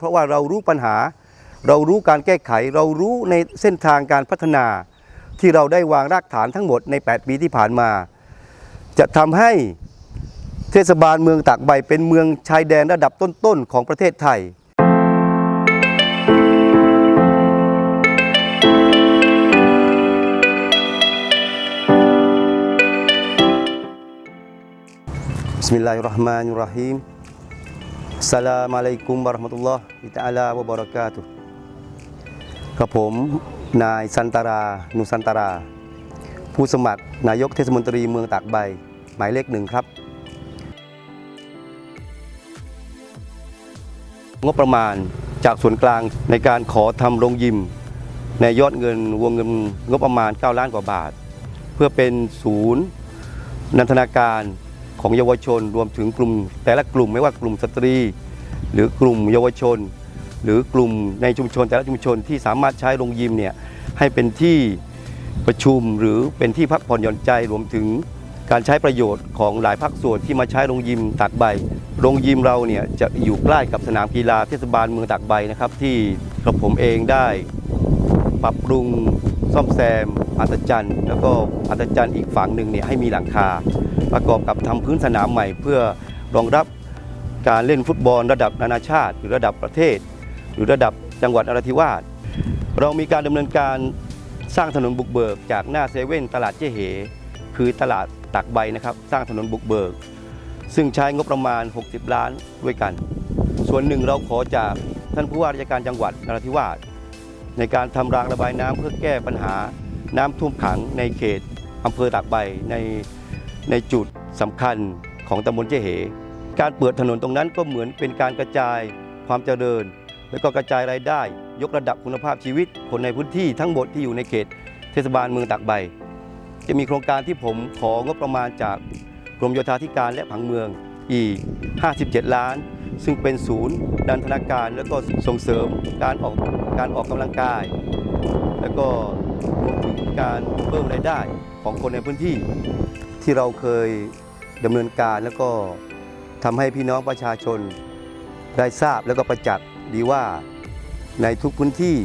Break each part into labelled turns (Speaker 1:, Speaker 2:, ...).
Speaker 1: เพราะว่าเรารู้ปัญหา เรารู้การแก้ไข เรารู้ในเส้นทางการพัฒนา ที่เราได้วางรากฐานทั้งหมดใน 8 ปีที่ผ่านมา จะทำให้เทศบาลเมืองตากใบเป็นเมืองชายแดนระดับต้นๆของประเทศไทย Bismillahirrahmanirrahim. Assalamualaikum warahmatullahi taala wabarakatuh กับผมนายสันตรา นุสันตรา ผู้สมัครนายกเทศมนตรีเมืองตากใบ หมายเลขหนึ่งครับ งบประมาณจากส่วนกลางในการขอทำโรงยิม ในยอดเงินวงเงินงบประมาณ 9 ล้านกว่าบาท เพื่อเป็นศูนย์นันทนาการ ของเยาวชน รวมถึงกลุ่ม แต่ละกลุ่มไม่ว่ากลุ่มสตรี หรือกลุ่มเยาวชน หรือกลุ่มในชุมชนแต่ละชุมชนที่สามารถใช้โรงยิมเนี่ยให้เป็นที่ประชุมหรือเป็นที่พักผ่อนหย่อนใจรวมถึงการใช้ประโยชน์ของหลายภาคส่วนที่มาใช้โรงยิมตากใบ โรงยิมเราเนี่ยจะอยู่ใกล้กับสนามกีฬาเทศบาลเมืองตากใบนะครับ ที่กระผมเองได้ปรับปรุง ซ่อมแซมอัศจรรย์ แล้วก็อัศจรรย์อีกฝั่งหนึ่งเนี่ยให้มีหลังคา ประกอบกับทำพื้นสนามใหม่เพื่อรองรับการเล่นฟุตบอลระดับนานาชาติ หรือระดับประเทศ หรือระดับจังหวัดนราธิวาสเรามีการดำเนินการสร้างถนนบุกเบิก จากหน้าเซเว่นตลาดเจ๊เหคือตลาดตักใบนะครับ สร้างถนนบุกเบิก ซึ่งใช้งบประมาณ 60 ล้านด้วยกัน ส่วนหนึ่งเราขอจากท่านผู้ว่าราชการจังหวัดนราธิวาส ในการทำรางระบายน้ำเพื่อแก้ปัญหาน้ำท่วมขังในเขตอำเภอตากใบในในจุดสำคัญของตำบลเจเห การเปิดถนนตรงนั้นก็เหมือนเป็นการกระจายความเจริญ และก็กระจายรายได้ ยกระดับคุณภาพชีวิต คนในพื้นที่ทั้งหมดที่อยู่ในเขตเทศบาลเมืองตากใบ จะมีโครงการที่ผมของบประมาณจากกรมโยธาธิการและผังเมืองอีก 57 ล้าน ซึ่งเป็นศูนย์ดันธนาการ แล้วก็ส่งเสริมการออก การออกกำลังกาย แล้วก็รวมถึงการเพิ่มรายได้ของคนในพื้นที่ที่เราเคยดำเนินการแล้วก็ทำให้พี่น้องประชาชนได้ทราบแล้วก็ประจักษ์ดีว่าในทุกพื้นที่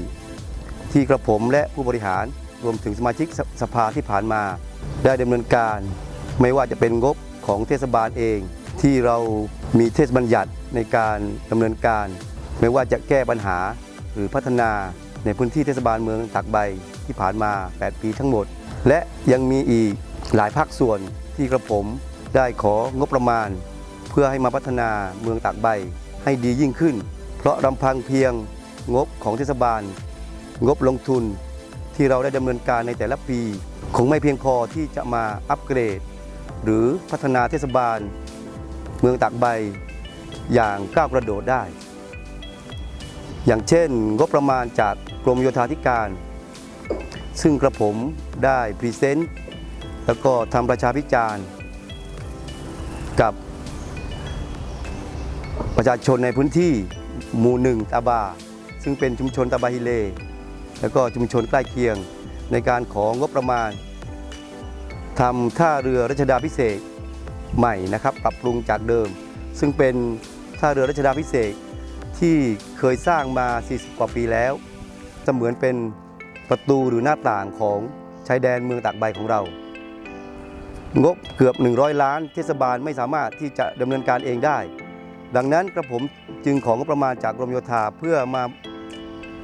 Speaker 1: ที่กระผมและผู้บริหารรวมถึงสมาชิกสสภาที่ผ่านมา ได้ดำเนินการ ไม่ว่าจะเป็นงบของเทศบาลเอง ที่เรามีเทศบัญญัติในการดำเนินการ ไม่ว่าจะแก้ปัญหา หรือพัฒนาในพื้นที่เทศบาลเมืองตากใบที่ผ่านมา 8 ปีทั้งหมด และยังมีอีกหลายภาคส่วนที่กระผมได้ของบประมาณ เพื่อให้มาพัฒนาเมืองตากใบให้ดียิ่งขึ้น เพราะลำพังเพียงงบของเทศบาล งบลงทุนที่เราได้ดำเนินการในแต่ละปี คงไม่เพียงพอที่จะมาอัปเกรด หรือพัฒนาเทศบาล เมืองตากใบอย่างก้าวกระโดดได้ อย่างเช่น งบประมาณจากกรมโยธาธิการ ซึ่งกระผมได้พรีเซนต์แล้วก็ทำประชาพิจารณ์กับประชาชนในพื้นที่หมู่หนึ่งตาบา ซึ่งเป็นชุมชนตาบาฮิเล แล้วก็ชุมชนใกล้เคียงในการของงบประมาณทำท่าเรือรัชดาพิเศษใหม่นะครับ ปรับปรุงจากเดิม ซึ่งเป็นท่าเรือรัชดาพิเศษ ที่เคยสร้างมา 40 กว่าปีแล้วเสมือนเป็นประตูหรือหน้าต่างของชายแดนเมืองตากใบของเรา งบเกือบ 100 ล้านเทศบาลไม่สามารถที่จะดำเนินการเองได้ ดังนั้นกระผมจึงของงบประมาณจากกรมโยธาเพื่อมา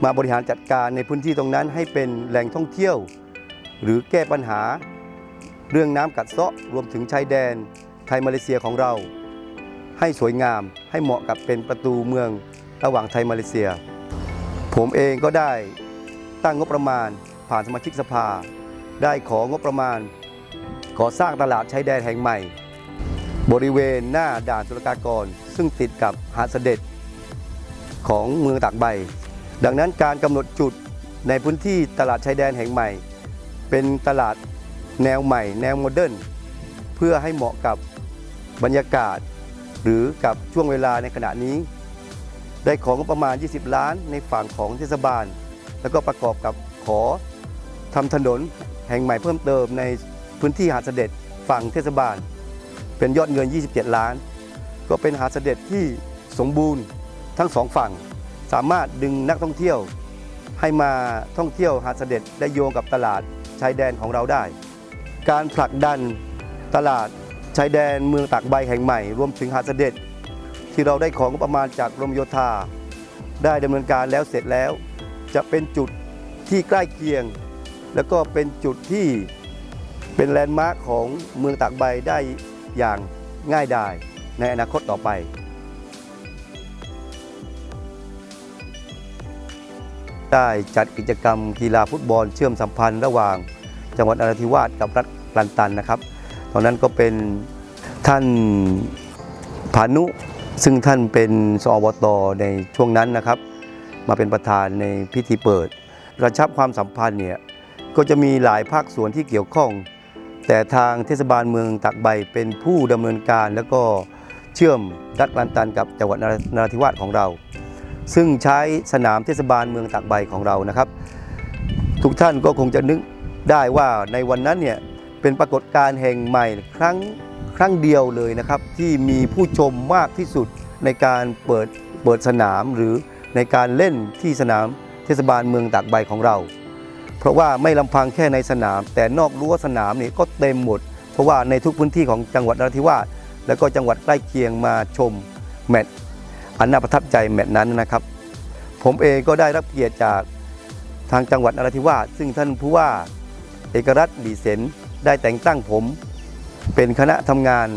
Speaker 1: มาบริหารจัดการในพื้นที่ตรงนั้นให้เป็นแหล่งท่องเที่ยว หรือแก้ปัญหา เรื่องน้ำกัดเซาะรวมถึงชายแดนไทยมาเลเซียของเรา ให้สวยงามให้เหมาะกับเป็นประตูเมือง ระหว่างไทยมาเลเซีย ผมเองก็ได้ตั้งงบประมาณผ่านสมาชิกสภา ได้ของบประมาณก่อสร้างตลาดชายแดนแห่งใหม่ บริเวณหน้าด่านสุลกากร ซึ่งติดกับหาดเสด็จของเมืองตากใบ ดังนั้นการกำหนดจุดในพื้นที่ตลาดชายแดนแห่งใหม่ เป็นตลาดแนวใหม่ แนวโมเดิร์นเพื่อให้เหมาะกับบรรยากาศ หรือกับช่วงเวลาในขณะนี้ ได้ของประมาณ 20 ล้านในฝั่งของเทศบาล แล้วก็ประกอบกับขอทำถนนแห่งใหม่เพิ่มเติมในพื้นที่หาดเสด็จฝั่งเทศบาล เป็นยอดเงิน 27 ล้าน ก็เป็นหาดเสด็จที่สมบูรณ์ทั้งสองฝั่ง สามารถดึงนักท่องเที่ยว ให้มาท่องเที่ยวหาดเสด็จได้โยงกับตลาดชายแดนของเราได้ การผลักดันตลาดชายแดนเมืองตากใบแห่งใหม่ รวมถึงหาดเสด็จ ที่เราได้ของประมาณจากกรมโยธา ได้ดำเนินการแล้วเสร็จแล้ว จะเป็นจุดที่ใกล้เคียง แล้วก็เป็นจุดที่เป็นแลนด์มาร์คของเมืองตากใบได้อย่างง่ายดายในอนาคตต่อไปได้จัดกิจกรรมกีฬาฟุตบอลเชื่อมสัมพันธ์ระหว่างจังหวัดนราธิวาสกับรัฐลันตันนะครับ ตอนนั้นก็เป็นท่านพานุ ซึ่งท่านเป็นสอบตในช่วงนั้นนะครับ มาเป็นประธานในพิธีเปิดกระชับความสัมพันธ์เนี่ยก็จะมีหลายภาคส่วนที่เกี่ยวข้อง แต่ทางเทศบาลเมืองตักใบเป็นผู้ดำเนินการแล้วก็เชื่อมรัฐลันตันกับจังหวัดนรานาราธิวาสของเรา ซึ่งใช้สนามเทศบาลเมืองตักใบของเรานะครับ ทุกท่านก็คงจะนึกได้ว่าในวันนั้นเนี่ย เป็นปรากฏการณ์แห่งใหม่ครั้งครั้งเดียวเลยนะครับ ที่มีผู้ชมมากที่สุดในการเปิดเปิดสนามหรือในการเล่นที่สนามเทศบาลเมืองตากใบของเรา เพราะว่าไม่ลำพังแค่ในสนาม แต่นอกรั้วสนามนี่ก็เต็มหมด เพราะว่าในทุกพื้นที่ของจังหวัดนราธิวาสแล้วก็จังหวัดใกล้เคียงมาชมแมตช์อันน่าประทับใจแมตช์นั้นนะครับ ผมเองก็ได้รับเกียรติจากทางจังหวัดนราธิวาสซึ่งท่านผู้ว่าเอกรัตน์ดีเซน ได้แต่งตั้งผมเป็นคณะทำงาน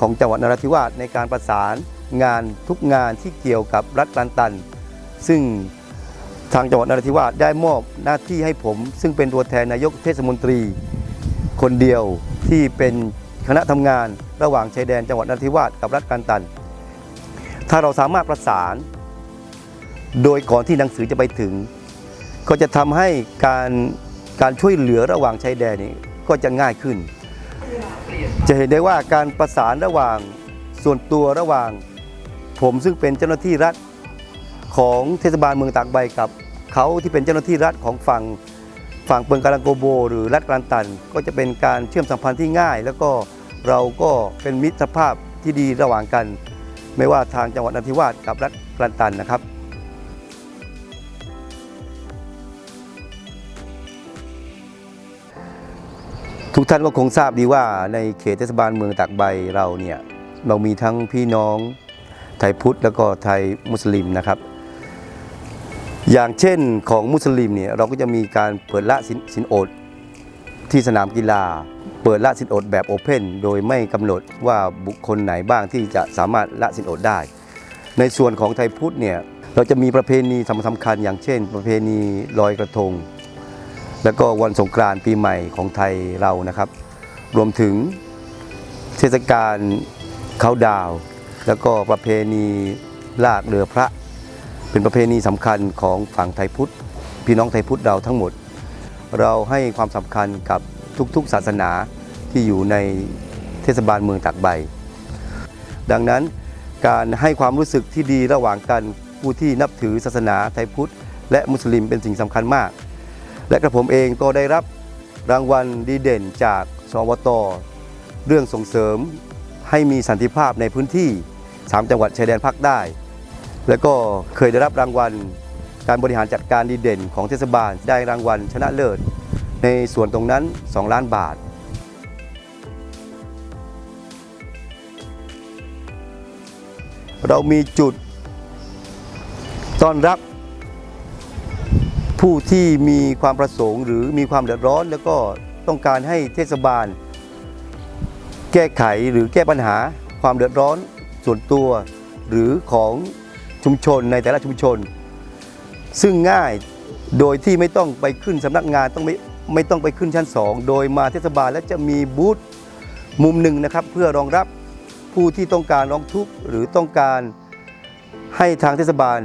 Speaker 1: ของจังหวัดนราธิวาสในการประสานงานทุกงานที่เกี่ยวกับรัฐลันตัน ซึ่งทางจังหวัดนราธิวาสได้มอบหน้าที่ให้ผม ซึ่งเป็นตัวแทนนายกเทศมนตรี คนเดียวที่เป็นคณะทำงานระหว่างชายแดนจังหวัดนราธิวาสกับรัฐกันตัน ถ้าเราสามารถประสาน โดยก่อนที่หนังสือจะไปถึง ก็จะทำให้การการช่วยเหลือระหว่างชายแดนนี้ ก็จะง่ายขึ้น จะเห็นได้ว่าการประสานระหว่างส่วนตัวระหว่าง ผมซึ่งเป็นเจ้าหน้าที่รัฐของเทศบาลเมืองตากใบกับเขาที่เป็นเจ้าหน้าที่รัฐของฝั่งฝั่งเปิงกาลังโกโบ หรือรัฐกรันตัน ก็จะเป็นการเชื่อมสัมพันธ์ที่ง่าย แล้วก็เราก็เป็นมิตรภาพที่ดีระหว่างกัน ไม่ว่าทางจังหวัดนราธิวาสกับรัฐกรันตันนะครับ ทุกท่านก็คงทราบดีว่าในเขตเทศบาลเมืองตากใบเราเนี่ยเรามีทั้งพี่น้องไทยพุทธแล้วก็ไทยมุสลิมนะครับ อย่างเช่นของมุสลิมเนี่ยเราก็จะมีการเปิดละสินสินอดที่สนามกีฬา เปิดละสินอดแบบโอเพนโดยไม่กำหนดว่าบุคคลไหนบ้างที่จะสามารถละสินอดได้ ในส่วนของไทยพุทธเนี่ยเราจะมีประเพณีสำคัญอย่างเช่น ประเพณีลอยกระทง แล้วก็วันสงกรานต์ปีใหม่ของไทยเรานะครับ รวมถึงเทศกาลเขาดาว แล้วก็ประเพณีลากเรือพระ เป็นประเพณีสำคัญของฝั่งไทยพุทธ พี่น้องไทยพุทธเราทั้งหมด เราให้ความสำคัญกับทุกๆศาสนาที่อยู่ในเทศบาลเมืองตากใบ ดังนั้นการให้ความรู้สึกที่ดีระหว่างกันผู้ที่นับถือศาสนาไทยพุทธ และมุสลิมเป็นสิ่งสำคัญมาก และกระผมเองก็ได้รับรางวัลดีเด่นจากสวต เรื่องส่งเสริมให้มีสันติภาพในพื้นที่ 3 จังหวัดชายแดนภาคใต้ แล้วก็เคยได้รับรางวัลการบริหารจัดการดีเด่นของเทศบาลได้รางวัลชนะเลิศ ในส่วนตรงนั้น 2 ล้านบาท เรามีจุดต้อนรับ ผู้ที่มีความประสงค์ หรือมีความเดือดร้อน แล้วก็ต้องการให้เทศบาล แก้ไขหรือแก้ปัญหาความเดือดร้อนส่วนตัว หรือของชุมชนในแต่ละชุมชน ซึ่งง่ายโดยที่ไม่ต้องไปขึ้นสำนักงานต้องไม่ไม่ต้องไปขึ้นชั้น 2 โดยมาเทศบาลและจะมีบูธมุมหนึ่งนะครับ เพื่อรองรับผู้ที่ต้องการร้องทุกข์หรือต้องการให้ทางเทศบาล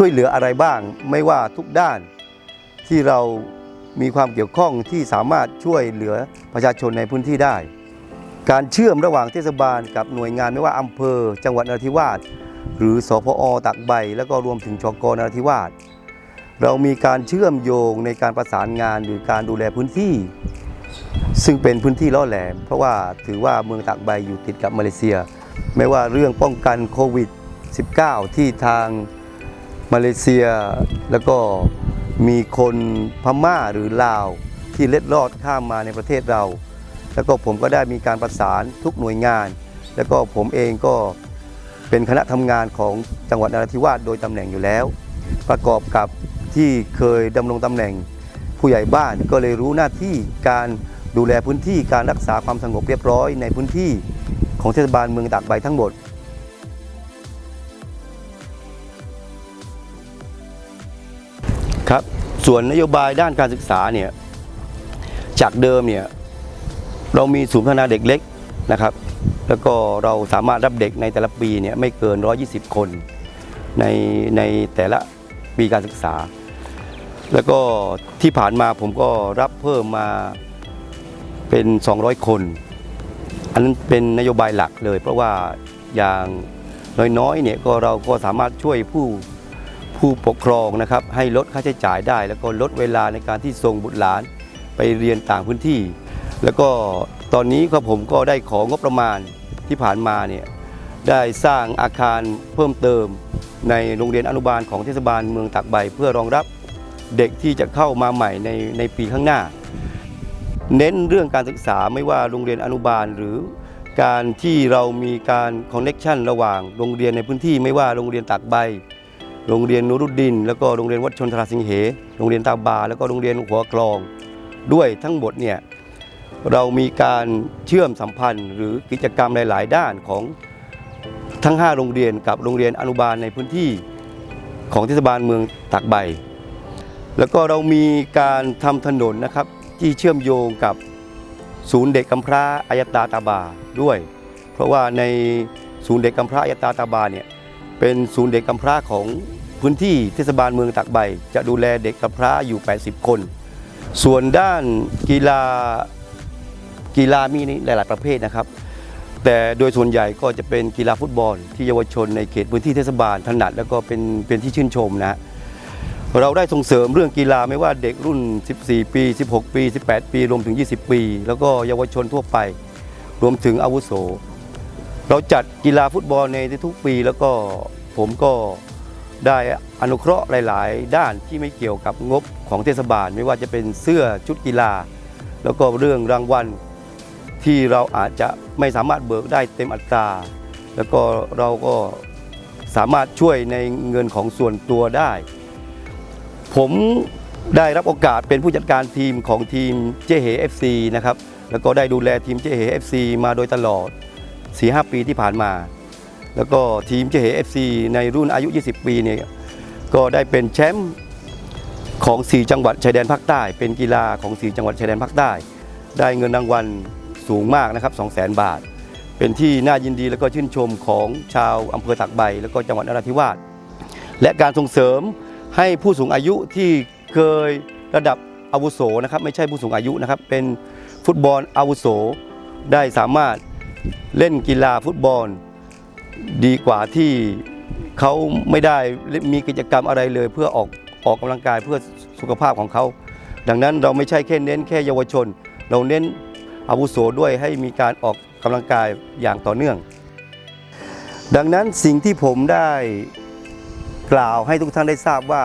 Speaker 1: ช่วยเหลืออะไรบ้าง ไม่ว่าทุกด้านที่เรามีความเกี่ยวข้องที่สามารถช่วยเหลือประชาชนในพื้นที่ได้ การเชื่อมระหว่างเทศบาลกับหน่วยงานไม่ว่าอำเภอ จังหวัดนราธิวาสหรือสพอตักใบ แล้วก็รวมถึงชกนราธิวาสเรามีการเชื่อมโยงในการประสานงานหรือการดูแลพื้นที่ ซึ่งเป็นพื้นที่ล่อแหลม เพราะว่าถือว่าเมืองตากใบอยู่ติดกับมาเลเซีย ไม่ว่าเรื่องป้องกันโควิด -19 ที่ทาง มาเลเซีย แล้วก็มีคนพม่าหรือลาวที่เล็ดลอดข้ามมาในประเทศเรา แล้วก็ผมก็ได้มีการประสานทุกหน่วยงาน แล้วก็ผมเองก็เป็นคณะทำงานของจังหวัดนราธิวาสโดยตำแหน่งอยู่แล้ว ประกอบกับที่เคยดำรงตำแหน่งผู้ใหญ่บ้านก็เลยรู้หน้าที่การดูแลพื้นที่การรักษาความสงบเรียบร้อยในพื้นที่ของเทศบาลเมืองตากใบทั้งหมด ครับส่วนนโยบายด้านการศึกษาเนี่ยจากเดิมเนี่ยเรามีศูนย์พัฒนาเด็กเล็กนะครับ แล้วก็เราสามารถรับเด็กในแต่ละปีเนี่ยไม่เกิน 120 คนในในแต่ละปีการศึกษา แล้วก็ที่ผ่านมาผมก็รับเพิ่มมาเป็น 200 คน อันนั้นเป็นนโยบายหลักเลย เพราะว่าอย่างน้อยๆเนี่ยก็เราก็สามารถช่วยผู้ ผู้ปกครองนะครับให้ลดค่าใช้จ่ายได้ แล้วก็ลดเวลาในการที่ส่งบุตรหลานไปเรียนต่างพื้นที่ แล้วก็ตอนนี้ก็ผมก็ได้ของงบประมาณที่ผ่านมาเนี่ยได้สร้างอาคารเพิ่มเติมในโรงเรียนอนุบาลของเทศบาลเมืองตากใบ เพื่อรองรับเด็กที่จะเข้ามาใหม่ในในปีข้างหน้า เน้นเรื่องการศึกษาไม่ว่าโรงเรียนอนุบาลหรือการที่เรามีการคอนเน็ชันระหว่างโรงเรียนในพื้นที่ไม่ว่าโรงเรียนตากใบ โรงเรียนนูรุดดิน แล้วก็โรงเรียนวัดชนทราสิงเห โรงเรียนตาบา แล้วก็โรงเรียนหัวกลอง ด้วยทั้งหมดเนี่ยเรามีการเชื่อมสัมพันธ์ หรือกิจกรรมหลาย ๆ ด้านของทั้ง 5 โรงเรียนกับโรงเรียนอนุบาลในพื้นที่ของเทศบาลเมืองตากใบ แล้วก็เรามีการทำถนนนะครับที่เชื่อมโยงกับศูนย์เด็กกำพร้าอายตาตาบาด้วย เพราะว่าในศูนย์เด็กกำพร้าอายตาตาบาเนี่ย เป็นศูนย์เด็กกำพร้าของพื้นที่เทศบาลเมืองตากใบ จะดูแลเด็กกำพร้าอยู่ 80 คน ส่วนด้านกีฬากีฬามีหลาย ๆ ประเภทนะครับ แต่โดยส่วนใหญ่ก็จะเป็นกีฬาฟุตบอล ที่เยาวชนในเขตพื้นที่เทศบาลถนัด แล้วก็เป็นเป็นที่ชื่นชมนะเราได้ส่งเสริมเรื่องกีฬาไม่ว่าเด็กรุ่น 14 ปี 16 ปี 18 ปี รวมถึง 20 ปี แล้วก็เยาวชนทั่วไป รวมถึงอาวุโส เราจัดกีฬาฟุตบอลในทุกปีแล้วก็ผมก็ได้อนุเคราะห์หลาย ๆ ด้านที่ไม่เกี่ยวกับงบของเทศบาล ไม่ว่าจะเป็นเสื้อชุดกีฬา แล้วก็เรื่องรางวัลที่เราอาจจะไม่สามารถเบิกได้เต็มอัตรา แล้วก็เราก็สามารถช่วยในเงินของส่วนตัวได้ ผมได้รับโอกาสเป็นผู้จัดการทีมของทีมเจเหเอฟซีนะครับแล้วก็ได้ดูแลทีมเจเหเอฟซีมาโดยตลอด 4-5 ปีที่ผ่านมา แล้วก็ทีมเจเหเอฟซีในรุ่นอายุ 20 ปีเนี่ยก็ได้เป็นแชมป์ของ 4 จังหวัดชายแดนภาคใต้ เป็นกีฬาของ 4 จังหวัดชายแดนภาคใต้ ได้เงินรางวัลสูงมากนะครับ 200,000 บาท เป็นที่น่ายินดีแล้วก็ชื่นชมของชาวอำเภอตากใบ แล้วก็จังหวัดนราธิวาส และการส่งเสริมให้ผู้สูงอายุที่เคยระดับอาวุโสนะครับ ไม่ใช่ผู้สูงอายุนะครับ เป็นฟุตบอลอาวุโสได้สามารถ เล่นกีฬาฟุตบอล ดีกว่าที่เขาไม่ได้มีกิจกรรมอะไรเลย เพื่อออกออกกำลังกายเพื่อสุขภาพของเขา ดังนั้นเราไม่ใช่แค่เน้นแค่เยาวชน เราเน้นอาวุโสด้วยให้มีการออกกำลังกายอย่างต่อเนื่อง ดังนั้นสิ่งที่ผมได้กล่าวให้ทุกท่านได้ทราบว่า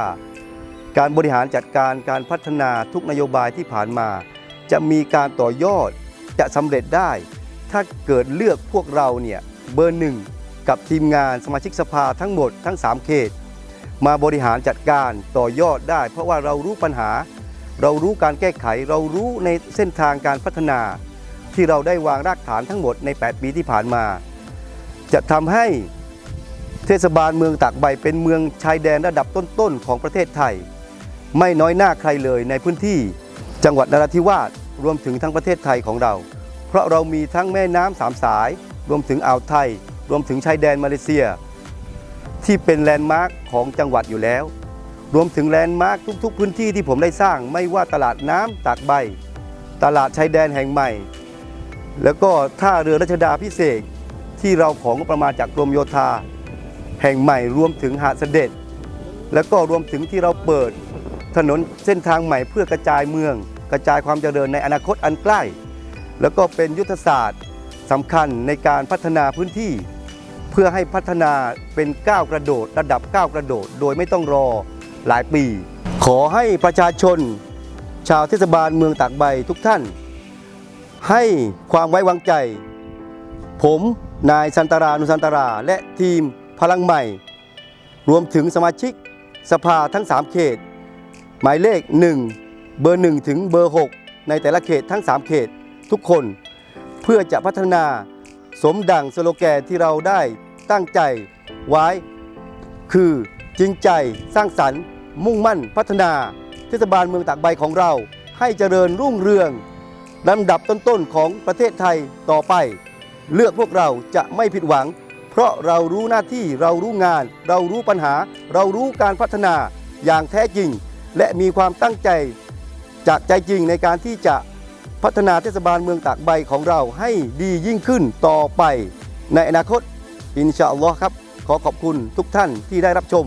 Speaker 1: การบริหารจัดการการพัฒนาทุกนโยบายที่ผ่านมา จะมีการต่อยอดจะสำเร็จได้ ถ้าเกิดเลือกพวกเราเนี่ยเบอร์หนึ่งกับทีมงานสมาชิกสภาทั้งหมดทั้ง 3 เขต มาบริหารจัดการต่อยอดได้ เพราะว่าเรารู้ปัญหา เรารู้การแก้ไข เรารู้ในเส้นทางการพัฒนา ที่เราได้วางรากฐานทั้งหมดใน 8 ปีที่ผ่านมา จะทำให้เทศบาลเมืองตากใบเป็นเมืองชายแดนระดับต้นๆของประเทศไทย ไม่น้อยหน้าใครเลยในพื้นที่จังหวัดนราธิวาสรวมถึงทั้งประเทศไทยของเรา เพราะเรามีทั้งแม่น้ำสามสาย รวมถึงอ่าวไทย รวมถึงชายแดนมาเลเซีย ที่เป็นแลนด์มาร์คของจังหวัดอยู่แล้ว รวมถึงแลนด์มาร์คทุก ๆ พื้นที่ที่ผมได้สร้างไม่ว่าตลาดน้ำตากใบ ตลาดชายแดนแห่งใหม่ แล้วก็ท่าเรือรัชดาพิเศษที่เราของประมาณจากกรมโยธา แห่งใหม่รวมถึงหาดเสด็จ แล้วก็รวมถึงที่เราเปิดถนนเส้นทางใหม่เพื่อกระจายเมือง กระจายความเจริญในอนาคตอันใกล้ แล้วก็เป็นยุทธศาสตร์สำคัญในการพัฒนาพื้นที่ เพื่อให้พัฒนาเป็นก้าวกระโดด ระดับก้าวกระโดด โดยไม่ต้องรอหลายปี ขอให้ประชาชน ชาวเทศบาลเมืองตากใบทุกท่าน ให้ความไว้วางใจ ผมนายสันตรานุสันตราและทีมพลังใหม่ รวมถึงสมาชิกสภาทั้ง 3 เขต หมายเลข 1 เบอร์ 1 ถึงเบอร์ 6 ในแต่ละเขตทั้ง 3 เขต ทุกคนเพื่อจะพัฒนาสมดังสโลแกนที่เราได้ตั้งใจไว้ คือจริงใจสร้างสรรค์ มุ่งมั่นพัฒนา เทศบาลเมืองตากใบของเรา ให้เจริญรุ่งเรืองลำดับต้นๆของประเทศไทยต่อไป เลือกพวกเราจะไม่ผิดหวัง เพราะเรารู้หน้าที่เรารู้งาน เรารู้ปัญหา เรารู้การพัฒนาอย่างแท้จริง และมีความตั้งใจ จากใจจริงในการที่จะ พัฒนาเทศบาลเมืองตากใบของเราให้ดียิ่งขึ้นต่อไปในอนาคต อินชาอัลลอฮ์ครับ ขอขอบคุณทุกท่านที่ได้รับชม